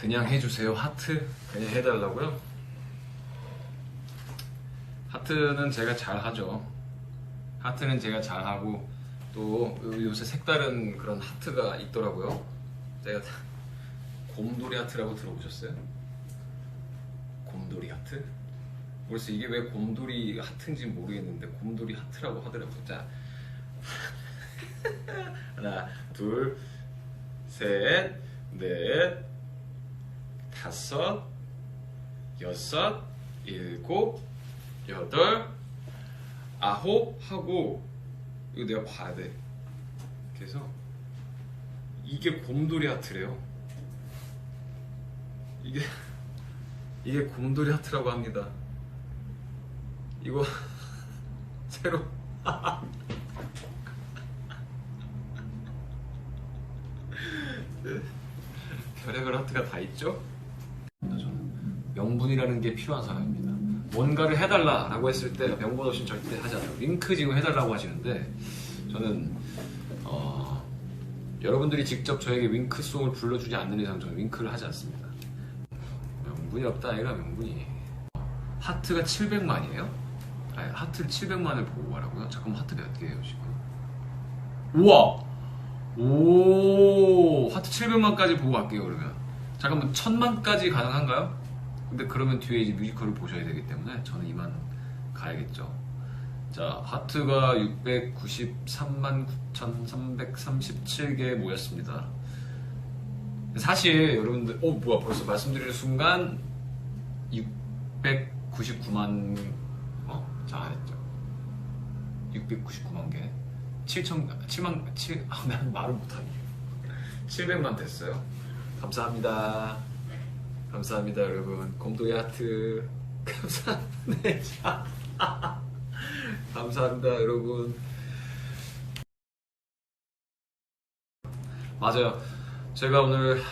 그냥 해주세요 하트 그냥 해달라고요? 하트는 제가 잘 하죠. 하트는 제가 잘 하고 또 요새 색다른 그런 하트가 있더라고요. 제가 다- 곰돌이 하트라고 들어보셨어요? 곰돌이 하트? 그래서 이게 왜 곰돌이 하트인지 모르겠는데 곰돌이 하트라고 하더라고요. 자 하나 둘 셋, 넷, 다섯, 여섯, 일곱, 여덟, 아홉 하고 이거 내가 봐야 돼. 그래서 이게 곰돌이 하트래요. 이게 이게 곰돌이 하트라고 합니다. 이거 새로 별의별 하트가 다 있죠? 명분이라는 게 필요한 사람입니다. 뭔가를 해달라라고 했을 때 명분 없이 절대 하지 않아요. 윙크 지금 해달라고 하시는데 저는 어, 여러분들이 직접 저에게 윙크송을 불러주지 않는 이상 저는 윙크를 하지 않습니다. 명분이 없다 아이가 명분이 하트가 700만이에요? 아니 하트를 700만을 보고 가라고요? 잠깐만 하트 몇 개예요 지금? 우와! 오 하트 700만까지 보고 갈게요 그러면 잠깐만 1000만까지 가능한가요? 근데 그러면 뒤에 이제 뮤지컬을 보셔야 되기 때문에 저는 이만 가야겠죠. 자 하트가 693만 9337개 모였습니다. 사실 여러분들 어 뭐야 벌써 말씀드리는 순간 699만 어? 잘했죠. 699만 개. 7천 7만 7 아, 난 말을 못하니 700만 됐어요. 감사합니다 감사합니다 여러분. 곰돌이 하트. 감사합니다. 감사합니다 여러분. 맞아요. 제가 오늘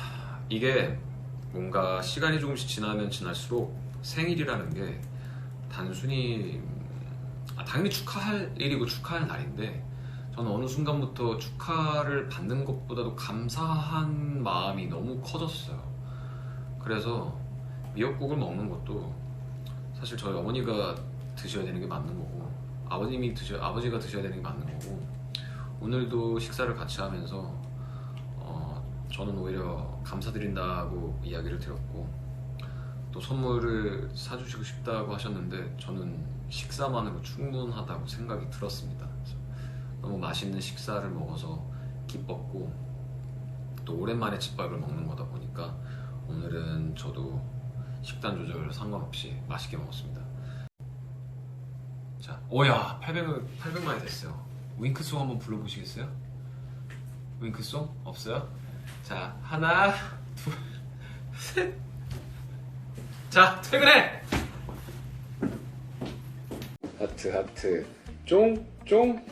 이게 뭔가 시간이 조금씩 지나면 지날수록 생일이라는 게 단순히 아, 당연히 축하할 일이고 축하할 날인데 저는 어느 순간부터 축하를 받는 것보다도 감사한 마음이 너무 커졌어요. 그래서 미역국을 먹는 것도 사실 저희 어머니가 드셔야 되는 게 맞는 거고 아버님이 드셔 아버지가 드셔야 되는 게 맞는 거고 오늘도 식사를 같이 하면서 어, 저는 오히려 감사드린다고 이야기를 드렸고 또 선물을 사주시고 싶다고 하셨는데 저는 식사만으로 충분하다고 생각이 들었습니다. 너무 맛있는 식사를 먹어서 기뻤고 또 오랜만에 집밥을 먹는 거다 보니까 오늘은 저도 식단 조절 상관없이 맛있게 먹었습니다. 자, 오야 800만 800만이 됐어요. 윙크송 한번 불러보시겠어요? 윙크송 없어요? 자 하나 둘 셋. 자 퇴근해. 하트 하트 쫑 쫑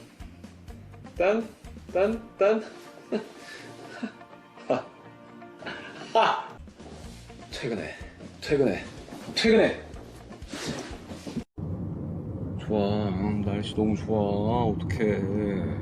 딴 딴 딴. 하. 퇴근해 퇴근해 퇴근해. 좋아 날씨 너무 좋아 어떡해